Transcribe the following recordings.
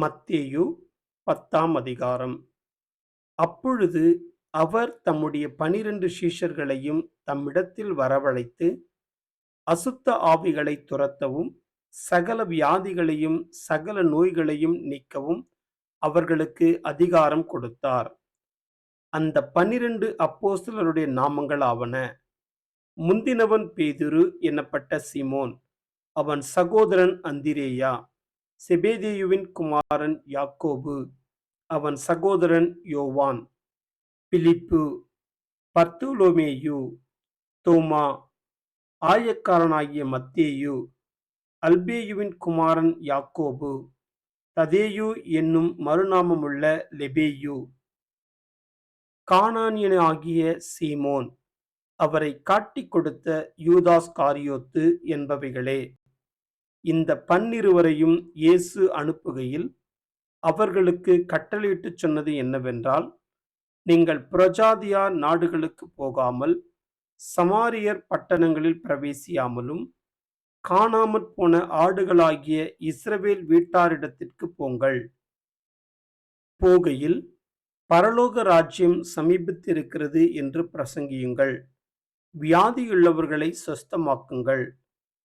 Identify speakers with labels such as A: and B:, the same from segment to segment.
A: மத்தேயு பத்தாம் அதிகாரம் அப்பொழுது அவர் தம்முடைய பனிரெண்டு சீஷர்களையும் தம்மிடத்தில் வரவழைத்து அசுத்த ஆவிகளை துரத்தவும் சகல வியாதிகளையும் சகல நோய்களையும் நீக்கவும் அவர்களுக்கு அதிகாரம் கொடுத்தார் அந்த பனிரெண்டு அப்போஸ்தலருடைய நாமங்கள் ஆவன முந்தினவன் பேதுரு எனப்பட்ட சிமோன் அவன் சகோதரன் அந்திரேயா செபேதியுவின் குமாரன் யாக்கோபு அவன் சகோதரன் யோவான் பிலிப்பு பர்துலோமேயு தோமா ஆயக்காரனாகிய மத்தேயு அல்பேயுவின் குமாரன் யாக்கோபு ததேயு என்னும் மறுநாமமுள்ள லெபேயு கானானியனாகிய சீமோன் அவரை காட்டிக் கொடுத்த யூதாஸ் காரியோத்து என்பவைகளே இந்த பன்னிருவரையும் இயேசு அனுப்புகையில் அவர்களுக்கு கட்டளையிட்டு சொன்னது என்னவென்றால் நீங்கள் புரஜாதியா நாடுகளுக்கு போகாமல் சமாரியர் பட்டணங்களில் பிரவேசியாமலும் காணாமற் போன ஆடுகளாகிய இஸ்ரவேல் வீட்டாரிடத்திற்கு போங்கள் போகையில் பரலோக ராஜ்யம் சமீபித்திருக்கிறது என்று பிரசங்கியுங்கள் வியாதியுள்ளவர்களை சொஸ்தமாக்குங்கள்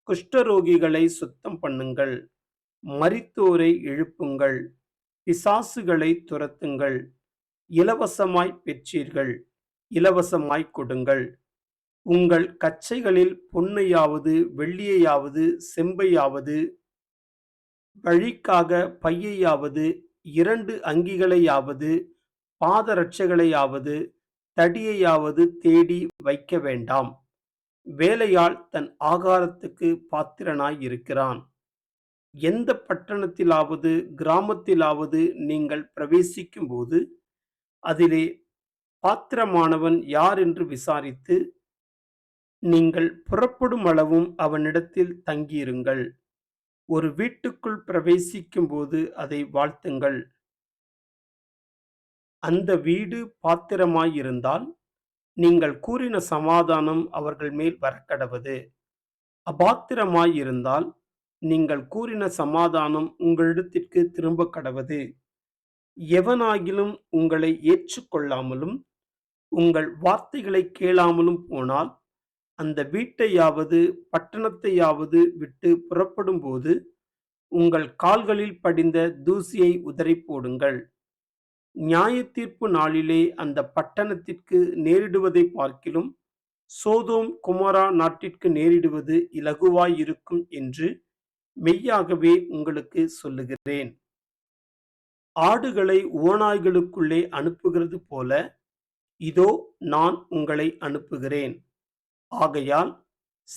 A: குஷ்டரோகிகளை சுத்தம் பண்ணுங்கள் மரித்தோரை எழுப்புங்கள் பிசாசுகளை துரத்துங்கள் இலவசமாய் பெற்றீர்கள் இலவசமாய் கொடுங்கள் உங்கள் கச்சைகளில் பொன்னையாவது வெள்ளியையாவது செம்பையாவது வழிக்காக பையையாவது இரண்டு அங்கிகளையாவது பாதரட்சைகளையாவது தடியையாவது தேடி வைக்க வேண்டாம் வேலையால் தன் ஆகாரத்துக்கு பாத்திரனாய் இருக்கிறான் எந்த பட்டணத்திலாவது கிராமத்திலாவது நீங்கள் பிரவேசிக்கும்போது அதிலே பாத்திரமானவன் யார் என்று விசாரித்து நீங்கள் புறப்படும் அளவும் அவனிடத்தில் தங்கியிருங்கள் ஒரு வீட்டுக்குள் பிரவேசிக்கும்போது அதை வாழ்த்துங்கள் அந்த வீடு பாத்திரமாயிருந்தால் நீங்கள் கூறின சமாதானம் அவர்கள் மேல் வரக்கடவது அபாத்திரமாயிருந்தால் நீங்கள் கூறின சமாதானம் உங்களிடத்திற்கு திரும்ப கடவது எவனாகிலும் உங்களை ஏற்றுக்கொள்ளாமலும் உங்கள் வார்த்தைகளை கேளாமலும் போனால் அந்த வீட்டையாவது பட்டணத்தையாவது விட்டு புறப்படும் உங்கள் கால்களில் படிந்த தூசியை உதறி போடுங்கள் நியாய தீர்ப்பு நாளிலே அந்த பட்டணத்திற்கு நேரிடுவதை பார்க்கிலும் சோதோம் குமாரா நாட்டிற்கு நேரிடுவது இலகுவாயிருக்கும் என்று மெய்யாகவே உங்களுக்கு சொல்லுகிறேன் ஆடுகளை ஓநாய்களுக்குள்ளே அனுப்புகிறது போல இதோ நான் உங்களை அனுப்புகிறேன் ஆகையால்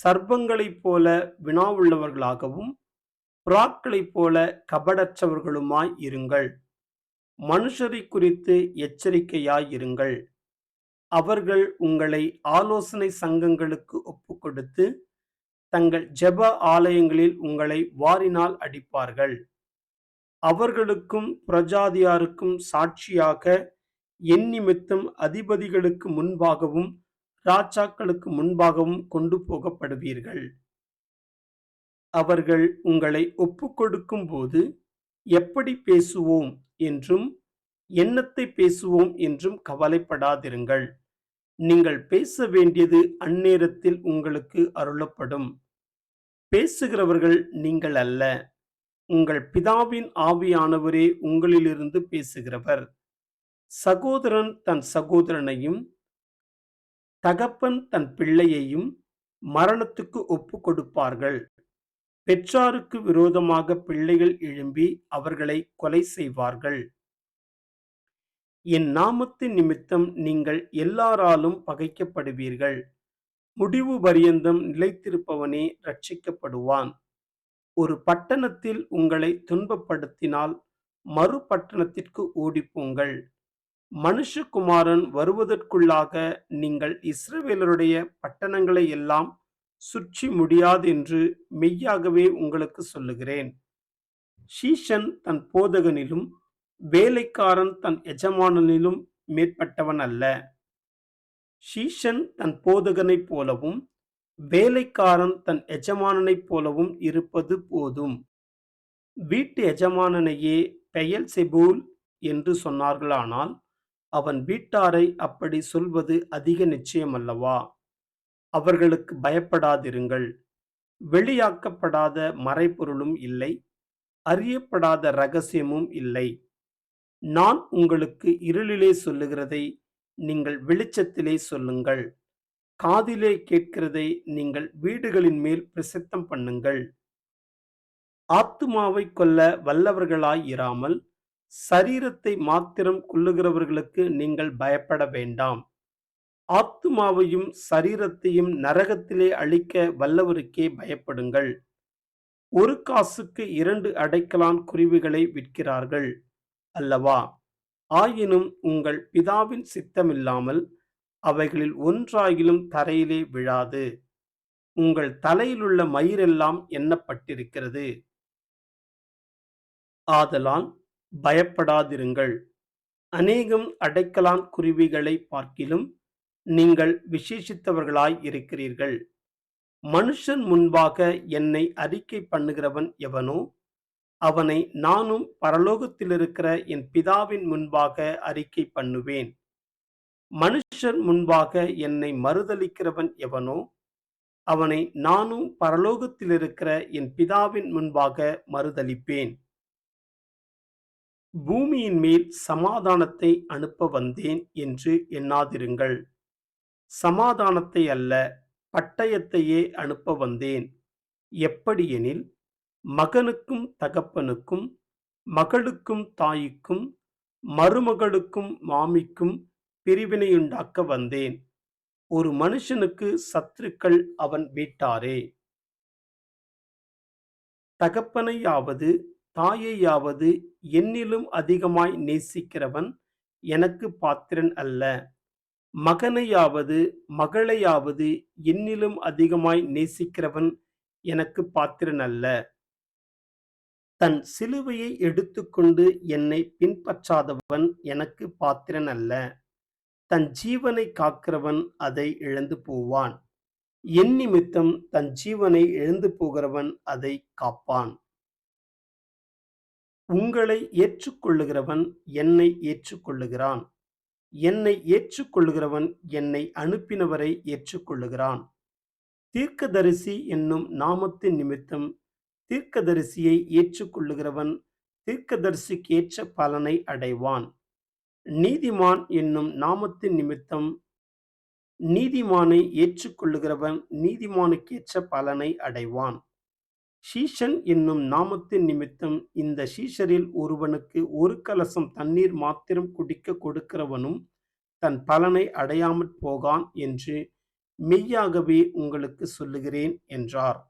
A: சர்ப்பங்களைப் போல வினாவுள்ளவர்களாகவும் புறாக்களைப் போல கபடற்றவர்களுமாய் இருங்கள் மனுஷரை குறித்து எச்சரிக்கையாயிருங்கள் அவர்கள் உங்களை ஆலோசனை சங்கங்களுக்கு ஒப்பு கொடுத்து தங்கள் ஜெப ஆலயங்களில் உங்களை வாரினால் அடிப்பார்கள் அவர்களுக்கும் பிரஜாதியாருக்கும் சாட்சியாக எந்நிமித்தம் அதிபதிகளுக்கு முன்பாகவும் ராஜாக்களுக்கு முன்பாகவும் கொண்டு போகப்படுவீர்கள் அவர்கள் உங்களை ஒப்புக்கொடுக்கும் போது எப்படி பேசுவோம் என்றும் எண்ணத்தை பேசுவோம் என்றும் கவலைப்படாதிருங்கள் நீங்கள் பேச வேண்டியது அந்நேரத்தில் உங்களுக்கு அருளப்படும் பேசுகிறவர்கள் நீங்கள் அல்ல உங்கள் பிதாவின் ஆவியானவரே உங்களிலிருந்து பேசுகிறவர் சகோதரன் தன் சகோதரனையும் தகப்பன் தன் பிள்ளையையும் மரணத்துக்கு ஒப்பு கொடுப்பார்கள் பெற்றாருக்கு விரோதமாக பிள்ளைகள் எழும்பி அவர்களை கொலை செய்வார்கள் என் நாமத்து நிமித்தம் நீங்கள் எல்லாராலும் பகைக்கப்படுவீர்கள் முடிவு பரியந்தம் நிலைத்திருப்பவனே ரட்சிக்கப்படுவான் ஒரு பட்டணத்தில் உங்களை துன்பப்படுத்தினால் மறு பட்டணத்திற்கு ஓடிப்போங்கள் மனுஷகுமாரன் வருவதற்குள்ளாக நீங்கள் இஸ்ரவேலருடைய பட்டணங்களை எல்லாம் சுற்றி முடியாது என்று மெய்யாகவே உங்களுக்கு சொல்லுகிறேன் ஷீஷன் தன் போதகனிலும் வேலைக்காரன் தன் எஜமானனிலும் மேற்பட்டவன் அல்ல ஷீஷன் தன் போதகனைப் போலவும் வேலைக்காரன் தன் எஜமானனைப் போலவும் இருப்பது போதும் வீட்டு எஜமானனையே பெயல் செபூல் என்று சொன்னார்களானால் அவன் வீட்டாரை அப்படி சொல்வது அதிக நிச்சயம் அல்லவா அவர்களுக்கு பயப்படாதிருங்கள் வெளியாக்கப்படாத மறைபொருளும் இல்லை அறியப்படாத ரகசியமும் இல்லை நான் உங்களுக்கு இருளிலே சொல்லுகிறதை நீங்கள் வெளிச்சத்திலே சொல்லுங்கள் காதிலே கேட்கிறதை நீங்கள் வீடுகளின் மேல் பிரசித்தம் பண்ணுங்கள் ஆத்துமாவை கொல்ல வல்லவர்களாய் இராமல் சரீரத்தை மாத்திரம் கொள்ளுகிறவர்களுக்கு நீங்கள் பயப்பட வேண்டாம் ஆத்துமாவையும் சரீரத்தையும் நரகத்திலே அழிக்க வல்லவருக்கே பயப்படுங்கள் ஒரு காசுக்கு இரண்டு அடைக்கலான் குருவிகளை விற்கிறார்கள் அல்லவா ஆயினும் உங்கள் பிதாவின் சித்தமில்லாமல் அவைகளில் ஒன்றாயிலும் தரையிலே விழாது உங்கள் தலையிலுள்ள மயிரெல்லாம் எண்ணப்பட்டிருக்கிறது ஆதலால் பயப்படாதிருங்கள் அநேகம் அடைக்கலான் குருவிகளை பார்க்கிலும் நீங்கள் விசேஷித்தவர்களாய் இருக்கிறீர்கள் மனுஷன் முன்பாக என்னை அறிக்கை பண்ணுகிறவன் எவனோ அவனை நானும் பரலோகத்தில் இருக்கிற என் பிதாவின் முன்பாக அறிக்கை பண்ணுவேன் மனுஷன் முன்பாக என்னை மறுதளிக்கிறவன் எவனோ அவனை நானும் பரலோகத்தில் இருக்கிற என் பிதாவின் முன்பாக மறுதளிப்பேன் பூமியின் மேல் சமாதானத்தை அனுப்ப வந்தேன் என்று எண்ணாதிருங்கள் சமாதானத்தை அல்ல பட்டயத்தையே அனுப்ப வந்தேன் எப்படியெனில் மகனுக்கும் தகப்பனுக்கும் மகளுக்கும் தாய்க்கும் மருமகளுக்கும் மாமிக்கும் பிரிவினையுண்டாக்க வந்தேன் ஒரு மனுஷனுக்கு சத்துருக்கள் அவன் வீட்டாரே தகப்பனையாவது தாயையாவது என்னிலும் அதிகமாய் நேசிக்கிறவன் எனக்கு பாத்திரன் அல்ல மகனையாவது மகளையாவது என்னிலும் அதிகமாய் நேசிக்கிறவன் எனக்கு பாத்திரன் அல்ல தன் சிலுவையை எடுத்துக்கொண்டு என்னை பின்பற்றாதவன் எனக்கு பாத்திரன் அல்ல தன் ஜீவனை காக்கிறவன் அதை இழந்து போவான் என் நிமித்தம் தன் ஜீவனை இழந்து போகிறவன் அதை காப்பான் உங்களை ஏற்றுக்கொள்ளுகிறவன் என்னை ஏற்றுக்கொள்ளுகிறான் என்னை ஏற்றுக்கொள்ளுகிறவன் என்னை அனுப்பினவரை ஏற்றுக்கொள்ளுகிறான் தீர்க்கதரிசி என்னும் நாமத்தின் நிமித்தம் தீர்க்கதரிசியை ஏற்றுக்கொள்ளுகிறவன் தீர்க்கதரிசிக்கு ஏற்ற பலனை அடைவான் நீதிமான் என்னும் நாமத்தின் நிமித்தம் நீதிமானை ஏற்றுக்கொள்ளுகிறவன் நீதிமானுக்கேற்ற பலனை அடைவான் சீஷன் என்னும் நாமத்தின் நிமித்தம் இந்த சீஷரில் ஒருவனுக்கு ஒரு கலசம் தண்ணீர் மாத்திரம் குடிக்க கொடுக்கிறவனும் தன் பலனை அடையாமற் போகான் என்று மெய்யாகவே உங்களுக்கு சொல்லுகிறேன் என்றார்